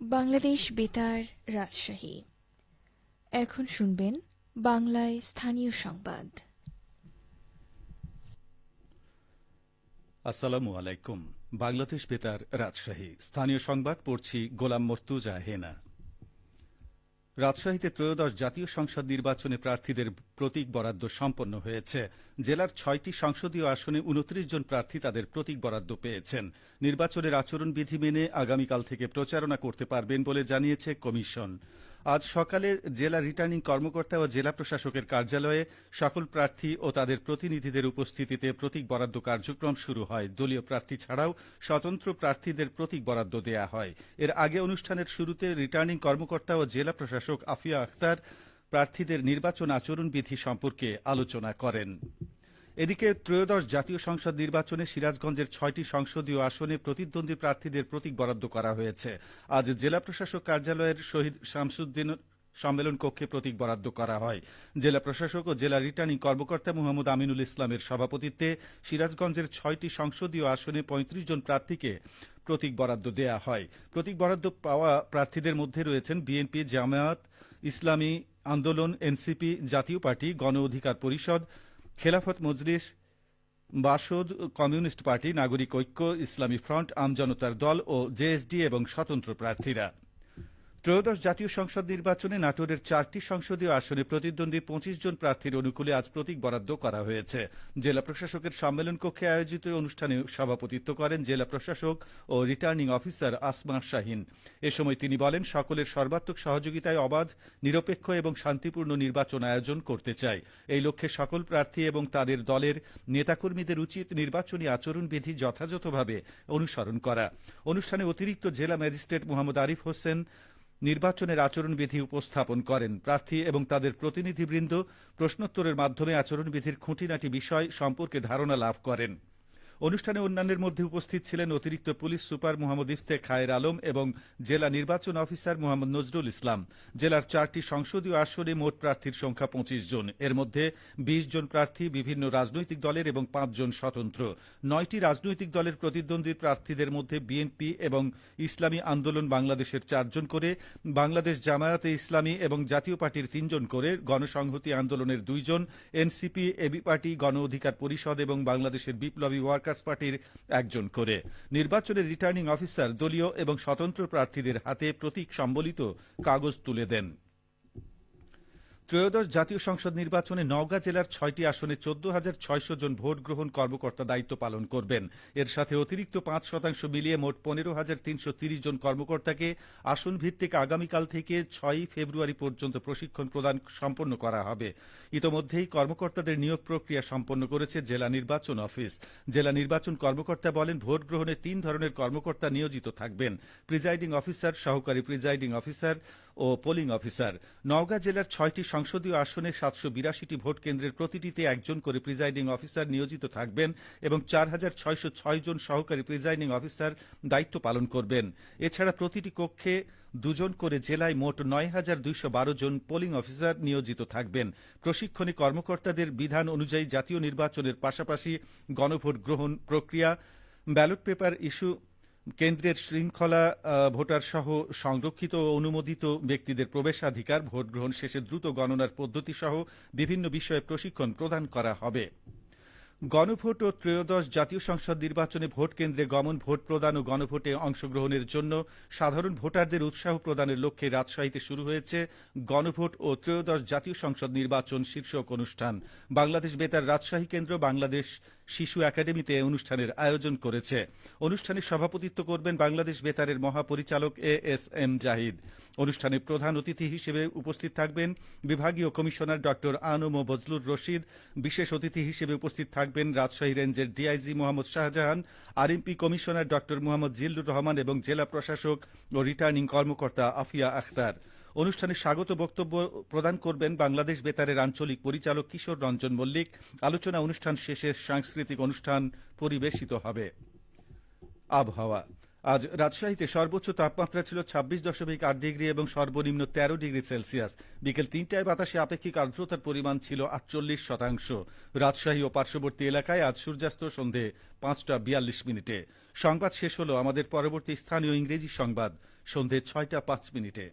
বাংলাদেশ বেতার রাজশাহী। এখন শুনবেন বাংলায় স্থানীয় সংবাদ। আসসালামু আলাইকুম। বাংলাদেশ বেতার রাজশাহী। স্থানীয় সংবাদ পড়ছি গোলাম মর্তুজা হেনা। রাজশাহীতে ত্রয়োদশ জাতীয় সংসদ নির্বাচনে প্রার্থীদের প্রতীক বরাদ্দ সম্পন্ন হয়েছে। জেলার ছয়টি সংসদীয় আসনে উনত্রিশ জন প্রার্থী তাদের প্রতীক বরাদ্দ পেয়েছেন। নির্বাচনের আচরণবিধি মেনে আগামীকাল থেকে প্রচারণা করতে পারবেন বলে জানিয়েছে কমিশন। আজ সকালে জেলা রিটার্নিং কর্মকর্তা ও জেলা প্রশাসকের কার্যালয়ে সকল প্রার্থী ও তাদের প্রতিনিধিদের উপস্থিতিতে প্রতীক বরাদ্দ কার্যক্রম শুরু হয়। দলীয় প্রার্থী ছাড়াও স্বতন্ত্র প্রার্থীদের প্রতীক বরাদ্দ দেয়া হয়। এর আগে অনুষ্ঠানের শুরুতে রিটার্নিং কর্মকর্তা ও জেলা প্রশাসক আফিয়া আখতার প্রার্থীদের নির্বাচন আচরণবিধি সম্পর্কে আলোচনা করেন। এদিকে ত্রয়োদশ জাতীয় সংসদ নির্বাচনে সিরাজগঞ্জের ছয়টি সংসদীয় আসনে প্রতিদ্বন্দ্বী প্রার্থীদের প্রতীক বরাদ্দ করা হয়েছে। আজ জেলা প্রশাসক কার্যালয়ের শহীদ শামসুদ্দিন সম্মেলন কক্ষে প্রতীক বরাদ্দ করা হয়। জেলা প্রশাসক ও জেলা রিটার্নিং কর্মকর্তা মোহাম্মদ আমিনুল ইসলামের সভাপতিত্বে সিরাজগঞ্জের ছয়টি সংসদীয় আসনে পঁয়ত্রিশ জন প্রার্থীকে প্রতীক বরাদ্দ দেয়া হয়। প্রতীক বরাদ্দ পাওয়া প্রার্থীদের মধ্যে রয়েছেন বিএনপি, জামায়াত, ইসলামী আন্দোলন, এনসিপি জাতীয় পার্টি, গণ অধিকার পরিষদ খেলাফত মজলিস, বাসদ, কমিউনিস্ট পার্টি, নাগরিক ঐক্য, ইসলামী ফ্রন্ট, আমজনতার দল ও জেএসডি এবং স্বতন্ত্র প্রার্থীরা। ত্রয়োদশ জাতীয় সংসদ নির্বাচনে নাটোরের চারটি সংসদীয় আসনে প্রতিদ্বন্দ্বী পঁচিশ জন প্রার্থীর অনুকূলে আজ প্রতীক বরাদ্দ করা হয়েছে। জেলা প্রশাসকের সম্মেলন কক্ষে আয়োজিত অনুষ্ঠানে সভাপতিত্ব করেন জেলা প্রশাসক ও রিটার্নিং অফিসার আসমা শাহিন। এ সময় তিনি বলেন, সকলের সর্বাত্মক সহযোগিতায় অবাধ, নিরপেক্ষ এবং শান্তিপূর্ণ নির্বাচন আয়োজন করতে চাই। এই লক্ষ্যে সকল প্রার্থী এবং তাদের দলের নেতাকর্মীদের উচিত নির্বাচনী আচরণবিধি যথাযথভাবে অনুসরণ করা। অনুষ্ঠানে অতিরিক্ত জেলা ম্যাজিস্ট্রেট মোহাম্মদ আরিফ হোসেন নির্বাচনের আচরণবিধি উপস্থাপন করেন প্রার্থী এবং তাদের প্রতিনিধিবৃন্দ প্রশ্নোত্তরের মাধ্যমে আচরণবিধির খুঁটিনাটি বিষয় সম্পর্কে ধারণা লাভ করেন। অনুষ্ঠানে অন্যান্যের মধ্যে উপস্থিত ছিলেন অতিরিক্ত পুলিশ সুপার মোহাম্মদ ইফতে খায়ের আলম এবং জেলা নির্বাচন অফিসার মোহাম্মদ নজরুল ইসলাম। জেলার চারটি সংসদীয় আসনে মোট প্রার্থীর সংখ্যা পঁচিশ জন। এর মধ্যে বিশ জন প্রার্থী বিভিন্ন রাজনৈতিক দলের এবং পাঁচজন স্বতন্ত্র। নয়টি রাজনৈতিক দলের প্রতিদ্বন্দ্বী প্রার্থীদের মধ্যে বিএনপি এবং ইসলামী আন্দোলন বাংলাদেশের চারজন করে, বাংলাদেশ জামায়াতে ইসলামী এবং জাতীয় পার্টির তিনজন করে, গণসংহতি আন্দোলনের দুইজন এনসিপি, এবি পার্টি, গণ অধিকার পরিষদ এবং বাংলাদেশের বিপ্লবী ওয়ার্কার্স পার্টির একজন করে। নির্বাচনের রিটার্নিং অফিসার দলীয় এবং স্বতন্ত্র প্রার্থীদের হাতে প্রতীক সম্বলিত কাগজ তুলে দেন। ত্রয়োদশ জাতীয় সংসদ নির্বাচনে নওগাঁ জেলার ছয়টি আসনে চোদ্দ হাজার ছয়শো জন ভোট গ্রহণ কর্মকর্তা দায়িত্ব পালন করবেন। এর সাথে অতিরিক্ত পাঁচ শতাংশ মিলিয়ে মোট পনেরো হাজার তিনশো তিরিশ জন কর্মকর্তাকে আসন ভিত্তিক আগামীকাল থেকে ছয়ই ফেব্রুয়ারি পর্যন্ত প্রশিক্ষণ প্রদান সম্পন্ন করা হবে। ইতোমধ্যেই কর্মকর্তাদের নিয়োগ প্রক্রিয়া সম্পন্ন করেছে জেলা নির্বাচন অফিস। জেলা নির্বাচন কর্মকর্তা বলেন ভোট গ্রহণে তিন ধরনের কর্মকর্তা নিয়োজিত থাকবেন। প্রিজাইডিং অফিসার, সহকারী প্রিজাইডিং অফিসার ও পোলিং অফিসার। নওগাঁ জেলার ছয়টি সংসদীয় আসনে সাতশো বিরাশিটি ভোট কেন্দ্রের প্রতিটিতে একজন করে প্রিজাইডিং অফিসার নিয়োজিত থাকবেন এবং চার হাজার ছয়শো ছয় জন সহকারী প্রিজাইডিং অফিসার দায়িত্ব পালন করবেন। এছাড়া প্রতিটি কক্ষে দুজন করে জেলায় মোট নয় হাজার দুইশো বারো জন পোলিং অফিসার নিয়োজিত থাকবেন। প্রশিক্ষণে কর্মকর্তাদের বিধান অনুযায়ী জাতীয় নির্বাচনের পাশাপাশি গণভোট গ্রহণ প্রক্রিয়া, ব্যালট পেপার ইস্যু কেন্দ্রের শৃঙ্খলা ভোটার সহ সংরক্ষিত ও অনুমোদিত ব্যক্তিদের প্রবেশাধিকার, ভোট গ্রহণ শেষে দ্রুত গণনার পদ্ধতি সহ বিভিন্ন বিষয়ে প্রশিক্ষণ প্রদান করা হবে। গণভোট ও ত্রয়োদশ জাতীয় সংসদ নির্বাচনে ভোট কেন্দ্রে গমন, ভোট প্রদান ও গণভোটে অংশগ্রহণের জন্য সাধারণ ভোটারদের উৎসাহ প্রদানের লক্ষ্যে রাজশাহীতে শুরু হয়েছে গণভোট ও ত্রয়োদশ জাতীয় সংসদ নির্বাচন শীর্ষক অনুষ্ঠান। বাংলাদেশ বেতার রাজশাহী কেন্দ্র, বাংলাদেশ শিশু একাডেমিতে অনুষ্ঠানের আয়োজন করেছে। অনুষ্ঠানে সভাপতিত্ব করবেন বাংলাদেশ বেতারের মহাপরিচালক এ এস এম জাহিদ। অনুষ্ঠানে প্রধান অতিথি হিসেবে উপস্থিত থাকবেন বিভাগীয় commissioner doctor ANM Bazlur Rashid. বিশেষ অতিথি হিসেবে উপস্থিত থাকবেন রাজশাহী রেঞ্জের DIG Mohammad Shahjahan, RMP commissioner doctor Mohammad Zillur Rahman এবং জেলা প্রশাসক ও রিটার্নিং কর্মকর্তা আফিয়া আখতার। অনুষ্ঠানে স্বাগত বক্তব্য প্রদান করবেন বাংলাদেশ বেতারের আঞ্চলিক পরিচালক কিশোর রঞ্জন মল্লিক। আলোচনা অনুষ্ঠান শেষে সাংস্কৃতিক অনুষ্ঠান পরিবেশিত হবে। আবহাওয়া। আজ রাজশাহীতে সর্বোচ্চ তাপমাত্রা ছিল ছাব্বিশ দশমিক আট ডিগ্রি এবং সর্বনিম্ন তেরো ডিগ্রি সেলসিয়াস। বিকেল তিনটায় বাতাসে আপেক্ষিক আর্দ্রতার পরিমাণ ছিল আটচল্লিশ শতাংশ। রাজশাহী ও পার্শ্ববর্তী এলাকায় আজ সূর্যাস্ত সন্ধে পাঁচটা বিয়াল্লিশ মিনিটে। সংবাদ শেষ হল আমাদের পরবর্তী স্থানীয় ইংরেজি সংবাদ সন্ধে ছয়টা পাঁচ মিনিটে।